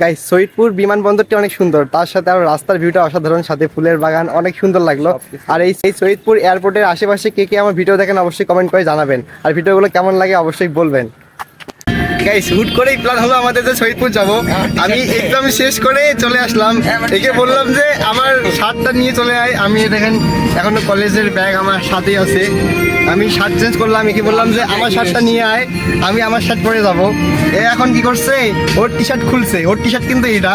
Guys Saidpur বিমানবন্দরটি অনেক সুন্দর। তার সাথে আরও রাস্তার ভিউটা অসাধারণ সাথে ফুলের বাগান অনেক সুন্দর লাগল। আর এই এই সৈয়দপুর এয়ারপোর্টের আশেপাশে কে কে আমার ভিডিও দেখেন অবশ্যই কমেন্ট করে জানাবেন। আর ভিডিওগুলো কেমন লাগে অবশ্যই বলবেন। গাইস হুট করেই প্ল্যান হলো আমাদের যে সৈয়দপুর যাব। আমি এক্সাম শেষ করে চলে আসলাম। একে বললাম যে আমার শার্টটা নিয়ে চলে আয়। আমি দেখেন, এখনও কলেজের ব্যাগ আমার সাথেই আছে। আমি শার্ট চেঞ্জ করলাম, একে বললাম যে আমার শার্টটা নিয়ে আয়। আমি আমার শার্ট পরে যাব। এ এখন কি করছে? ওর টি শার্ট খুলছে। ওর টি শার্ট কিন্তু এটা।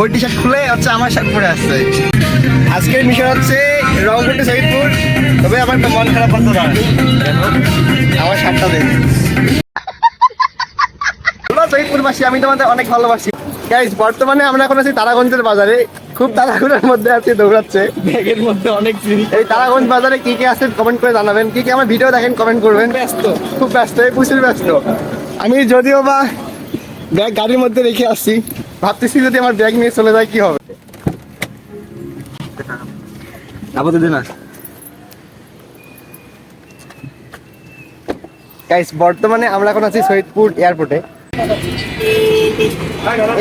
ওর টি শার্ট খুলে হচ্ছে আমার শার্ট পরে আসছে। আজকের মিশন হচ্ছে রংপুর টু সৈয়দপুর। তবে আমার একটা মন খারাপ হতো না। আমার শার্টটা হ্যালো সৈয়দপুরবাসী আমি তোমাদের অনেক ভালোবাসি। গাইজ বর্তমানে আমরা এখন আছি তারাগঞ্জের বাজারে। খুব তাড়াহুড়োর মধ্যে আছি দৌড়াচ্ছে। ব্যাগের মধ্যে অনেক জিনিস। এই তারাগঞ্জ বাজারে কি কি আছে কমেন্ট করে জানাবেন। কি কি আমার ভিডিও দেখেন কমেন্ট করবেন। ব্যস্ত। খুব ব্যস্ত এই প্রচুর ব্যস্ত। আমি যদিও বা ব্যাগ গাড়ির মধ্যে রেখে আসছি ভাবতেছি যদি আমার ব্যাগ নিয়ে চলে যায় কি হবে? আপাতত না। গাইস বর্তমানে আমরা এখন আছি সৈয়দপুর এয়ারপোর্টে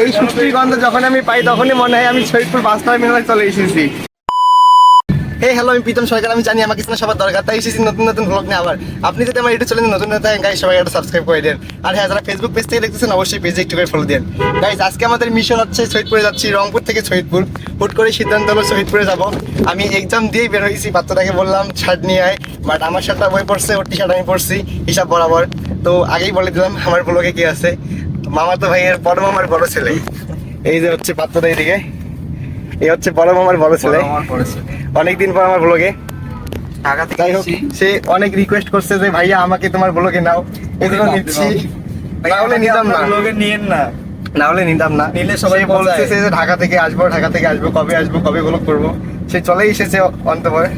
এই সুশ্রী গন্ধ যখন আমি পাই, তখনই মনে হয় আমি সৈয়দপুর বাস টার্মিনালে চলে এসেছি। হে হ্যালো আমি প্রীতম সরকার, আমি জানি না সবার দরকার, তাই এসেছি নতুন নতুন ব্লগ নিয়ে আবার। আপনি যদি আমার ইউটিউব চ্যানেলে নতুন নতুন গাইস সবাই একটা সাবস্ক্রাইব করে দেন। আর হ্যাঁ যারা ফেসবুক পেজ থেকে দেখতেছেন, অবশ্যই পেজে একটু করে ফলো দেন। গাইস আজকে আমাদের মিশন হচ্ছে শহীদপুরে যাচ্ছি, রংপুর থেকে শহীদপুর হুট করে সিদ্ধান্ত হলো শহীদপুরে যাব। আমি এক্সাম দিয়েই বের হয়েছি বাচ্চাটাকে বললাম ছাড় নিয়ে আয়। বাট আমার শার্টটা বই পড়ছে, ওর টি শার্ট আমি পড়ছি হিসাব বরাবর। তো আগেই বলে দিলাম আমার ব্লগে কি আছে? মামা তো ভাইয়ের বড় মামার বড় ছেলে। এই যে হচ্ছে পাত্রটা এইদিকে এই হচ্ছে বড় মামার বড় ছেলে। অনেকদিন পর আমার ব্লগে। যাই হোক সে অনেক রিকোয়েস্ট করছে যে ভাইয়া আমাকে তোমার ব্লগে নাও। এগুলো নিচ্ছি। না হলে নিতাম না। লোকে নিয়েন না। না হলে নিতাম না। নিলে সবাই বলছে। যে ঢাকা থেকে আসব ঢাকা থেকে আসব কবে আসব কবে ব্লগ করব? সে চলেই এসেছে অন্তপরে।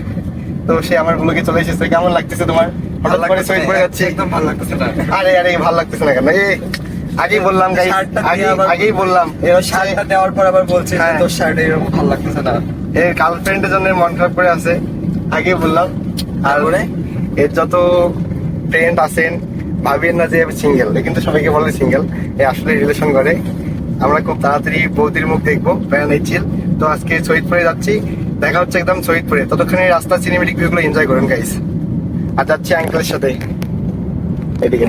তো সে আমার ব্লগে চলে এসেছে। কেমন লাগতেছে তোমার? হঠাৎ করে সৈয়দ করে যাচ্ছে। একদম ভালো লাগতেছে না। আরে আরে ভালো লাগতেছে না কেন? এ আগেই বললাম গাইস আগে আগেই বললাম। শার্টটা দেওয়ার পর আবার বলছে হ্যাঁ। তোর শার্ট এরকম ভালো লাগতেছে না। এর গার্লফ্রেন্ডের জন্য মন খারাপ করে আছে। আগেই বললাম। আর এর যত ফ্রেন্ড আছেন ভাবিয়েন না যে সিঙ্গেল কিন্তু সবাইকে বলে সিঙ্গেল এ আসলে রিলেশন করে। আমরা খুব তাড়াতাড়ি বৌদির মুখ দেখব চিল তো আজকে শহীদপুরে যাচ্ছি। দেখা হচ্ছে একদম সৈয়দপুরে। ততক্ষণে রাস্তা সিনেমেটিক ভিউগুলো এনজয় করুন গাইস আর যাচ্ছি আঙ্কেলের সাথে। এদিকে।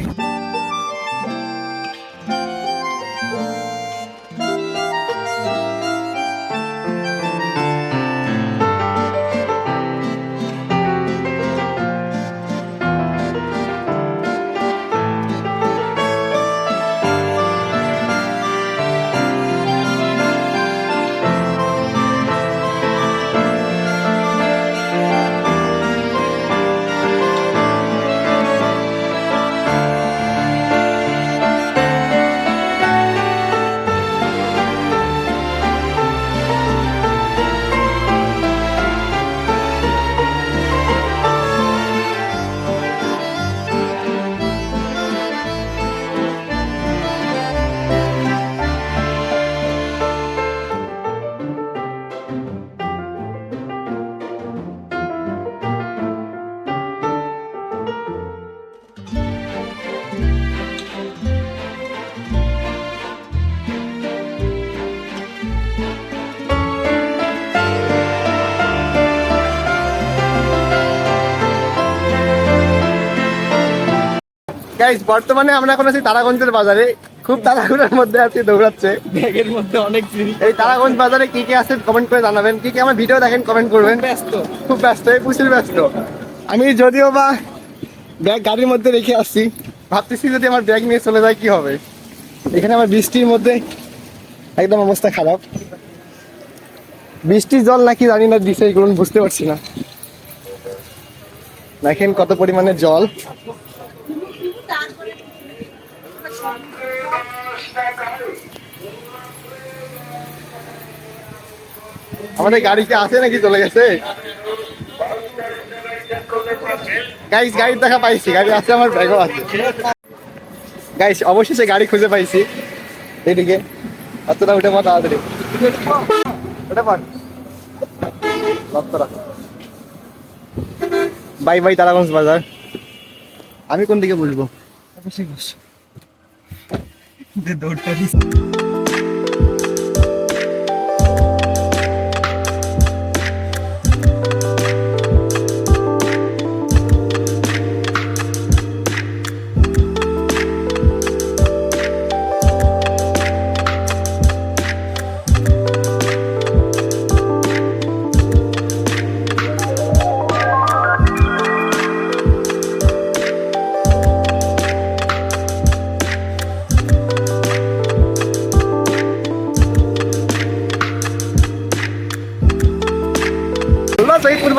গাইস বর্তমানে আমরা এখন আছি তারাগঞ্জের বাজারে। খুব তাড়াহুড়োর মধ্যে আছি দৌড়াচ্ছে। ব্যাগের মধ্যে অনেক জিনিস। এই তারাগঞ্জ বাজারে কি কি আছে কমেন্ট করে জানাবেন। কি কি আমার ভিডিও দেখেন কমেন্ট করবেন। ব্যস্ত। খুব ব্যস্ত এই প্রচুর ব্যস্ত। আমি যদিও বা ব্যাগ গাড়ির মধ্যে রেখে আসছি ভাবতেছি যদি আমার ব্যাগ নিয়ে চলে যায় কি হবে? এখানে আমার বৃষ্টির মধ্যে একদম অবস্থা খারাপ। বৃষ্টির জল নাকি জানি না দিছে এগুলো বুঝতে পারছি না। দেখেন কত পরিমাণে জল। আমাদের গাড়িতে আছে নাকি চলে গেছে? গাইস গাড়ির দেখা পাইছি। গাড়ি আছে, আমার ব্যাগও আছে। গাইস অবশেষে গাড়ি খুঁজে পাইছি। এদিকে। অতটা উঠে পা তাড়াতাড়ি বাই বাই, তারাগঞ্জ বাজার। আমি কোন দিকে বলব দৌড়টা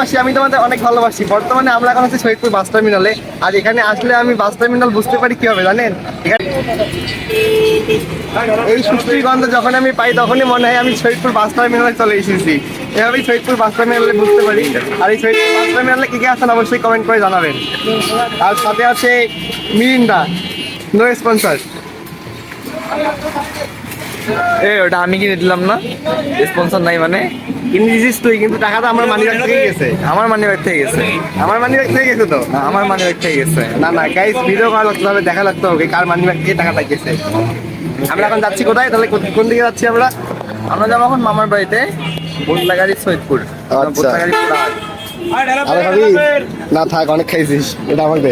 সৈয়দপুরবাসী আমি তোমাদের অনেক ভালোবাসি। বর্তমানে আমরা এখন আছি শহীদপুর বাস টার্মিনালে। আর এখানে আসলে আমি বাস টার্মিনাল বুঝতে পারি কি হবে জানেন? এই সুষ্টির গন্ধ যখন আমি পাই, তখনই মনে হয় আমি শহীদপুর বাস টার্মিনালে চলে এসেছি। এভাবেই শহীদপুর বাস টার্মিনালে বুঝতে পারি। আর এই শহীদপুর বাস টার্মিনালে কী কী আছেন অবশ্যই কমেন্ট করে জানাবেন। আর সাথে আছে মিরিন্ডা নো স্পন্সর এ ওটা আমি কিনে দিলাম না। স্পন্সর নাই মানে। কিনে দিছিস তুই কিন্তু টাকাটা আমার মানি ব্যাগ থেকে গেছে। আমার মানি ব্যাগ থেকে গেছে। আমার মানি ব্যাগ থেকে গেছে তো? আমার মানি ব্যাগ থেকে গেছে। না না গাইস ভিডিও করা লাগতে হবে দেখা লাগতে হবে কার মানি ব্যাগ থেকে টাকাটা গেছে। আমরা এখন যাচ্ছি কোথায়? তাহলে কোন- কোন দিকে যাচ্ছি আমরা? আমরা যাব এখন মামার বাড়িতে বোতলাগাড়ি সৈয়দপুর। আচ্ছা। বোতলাগাড়ি না থাক অনেক খাইছিস। এটা আমার দে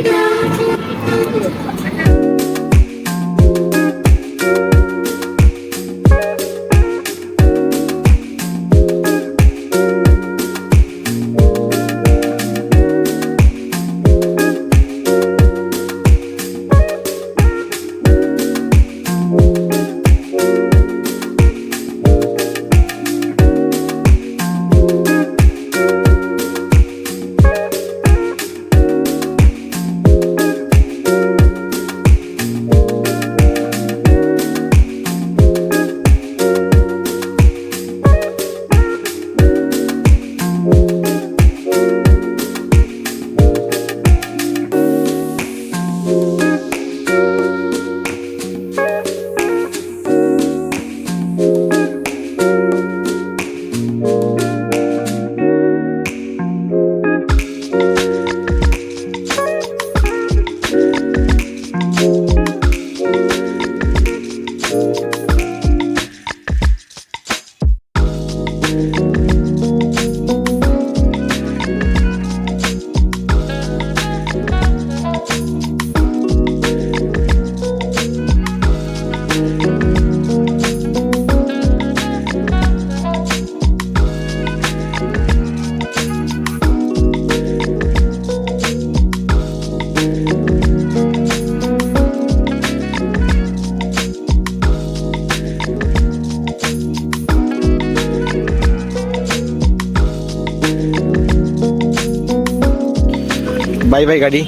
বাই বাই গাড়ি।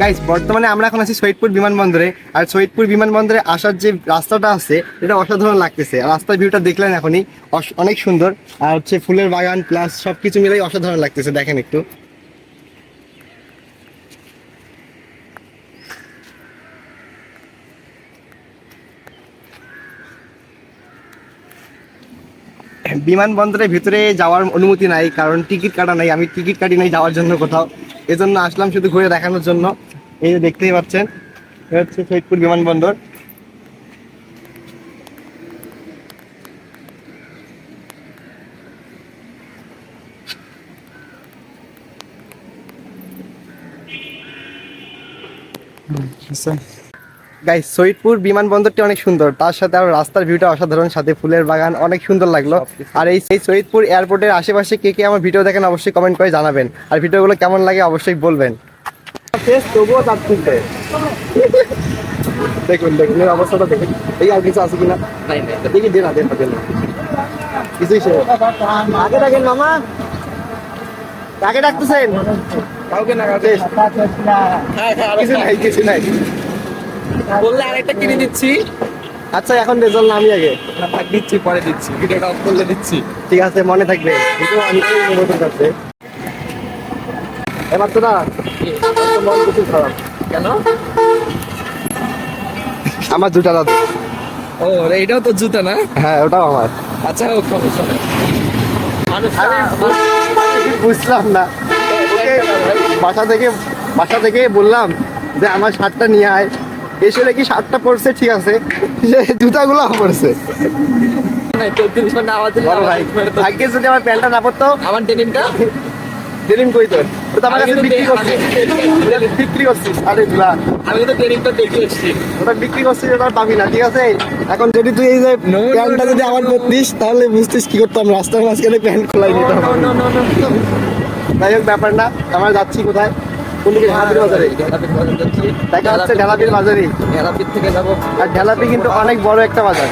গাইস বর্তমানে আমরা এখন আছি সৈয়দপুর বিমানবন্দরে। আর সৈয়দপুর বিমানবন্দরে আসার যে রাস্তাটা আছে, এটা অসাধারণ লাগতেছে। রাস্তার ভিউটা দেখলেন এখনই। অনেক সুন্দর। আর হচ্ছে ফুলের বাগান প্লাস সব কিছু মিলেই অসাধারণ লাগতেছে। দেখেন একটু। বিমানবন্দরের ভিতরে যাওয়ার অনুমতি নাই, কারণ টিকিট কাটা নাই। আমি টিকিট কাটি নাই যাওয়ার জন্য কোথাও। এজন্য আসলাম শুধু ঘুরে দেখানোর জন্য। এই যে দেখতেই পাচ্ছেন এটা হচ্ছে সৈয়দপুর বিমানবন্দর। গাইস সৈয়দপুর বিমানবন্দরটি অনেক সুন্দর। তার সাথে আরও রাস্তার ভিউটা অসাধারণ সাথে ফুলের বাগান অনেক সুন্দর লাগল। আর এই এই সৈয়দপুর এয়ারপোর্টের আশেপাশে কে কে আমার ভিডিও দেখেন অবশ্যই কমেন্ট করে জানাবেন। আর ভিডিওগুলো কেমন লাগে অবশ্যই বলবেন। দেখুন দেখুন এই অবস্থাটা দেখুন। এই আর কিছু আছে কিনা? দেখি দেনা দেনা দেনা। কিছুই সে আগে ডাকেন মামা। কাকে ডাকতেছেন। কাউকে না বেশ, কিছু নাই কিছু নাই। বললে আরেকটা কিনে দিচ্ছি। আচ্ছা এখন রেজাল্ট নামি আগে। না থাক দিচ্ছি পরে দিচ্ছি। ভিডিওটা অফ করলে দিচ্ছি। ঠিক আছে মনে থাকবে। কিন্তু আমি তো নেব তোর এবার তো না মন প্রচুর খারাপ। কেন? আমার দুটা দাদু ও এইটাও তো জুতা না? হ্যাঁ ওটাও আমার। আচ্ছা ও সমস্যা নেই। বুঝলাম না। বাসা থেকে বাসা থেকে বললাম যে আমার শার্টটা নিয়ে আয়। এসে দেখি শার্টটা পরছে ঠিক আছে। যে জুতাগুলো পরছে ভাগ্যে যদি আমার প্যান্টটা না পরতো আমার ডেনিমটা? দিলিম কই তোর? তো আমার কাছে বিক্রি করছিস বিক্রি করছিস আরে আমি তো ডেনিমটা দেখে এসেছি ওটা বিক্রি করছিস ওটা পাবি না ঠিক আছে? এখন যদি তুই এই যে প্যান্টটা যদি আমার no. পরতিস তাহলে বুঝতিস কি করতাম রাস্তার মাঝখানে প্যান্ট খোলাই নিতাম যাই হোক ব্যাপার না। আমরা যাচ্ছি কোথায়? ঢালাপির বাজারে ঢেলাপির থেকে যাব। আর ঢালাপি কিন্তু অনেক বড় একটা বাজার।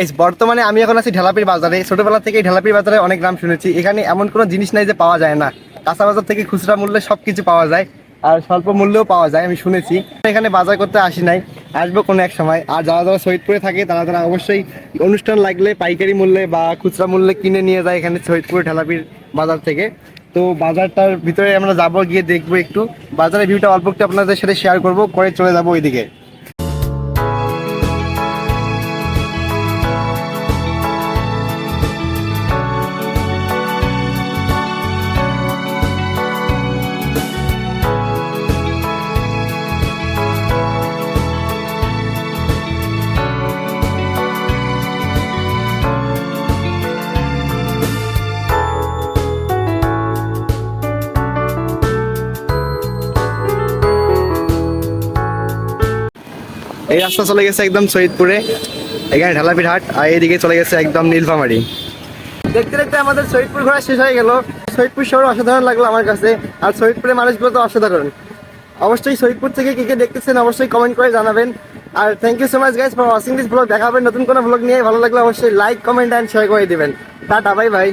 গাইস বর্তমানে আমি এখন আছি ঢেলাপির বাজারে। ছোটবেলা থেকে ঢেলাপির বাজারে অনেক নাম শুনেছি। এখানে এমন কোনো জিনিস নাই যে পাওয়া যায় না। কাঁচা বাজার থেকে খুচরা মূল্যে সব কিছু পাওয়া যায় আর স্বল্প মূল্যেও পাওয়া যায়, আমি শুনেছি। এখানে বাজার করতে আসি নাই, আসব কোনো এক সময়। আর যারা যারা সৈয়দপুরে থাকে, তারা তারা অবশ্যই অনুষ্ঠান লাগলে পাইকারি মূল্যে বা খুচরা মূল্যে কিনে নিয়ে যায় এখানে শহীদপুরে ঢেলাপির বাজার থেকে। তো বাজারটার ভিতরে আমরা যাব, গিয়ে দেখব একটু। বাজারের ভিউটা অল্প একটু আপনাদের সাথে শেয়ার করব করে চলে যাব ওইদিকে। এই রাস্তা চলে গেছে একদম সৈয়দপুরে। এখানে ঢালাপির হাট আর এইদিকে চলে গেছে একদম নীলফামারি। দেখতে দেখতে আমাদের সৈয়দপুর ঘোরা শেষ হয়ে গেল। সৈয়দপুর শহর অসাধারণ লাগল আমার কাছে। আর সৈয়দপুরের মানুষগুলো তো অসাধারণ। অবশ্যই সৈয়দপুর থেকে কে কে দেখতেছেন অবশ্যই কমেন্ট করে জানাবেন। আর thank you so much guys for watching this blog দেখাবেন নতুন কোনো ব্লগ নিয়ে। ভালো লাগলে অবশ্যই লাইক কমেন্ট অ্যান্ড শেয়ার করে দিবেন। Tata bye bye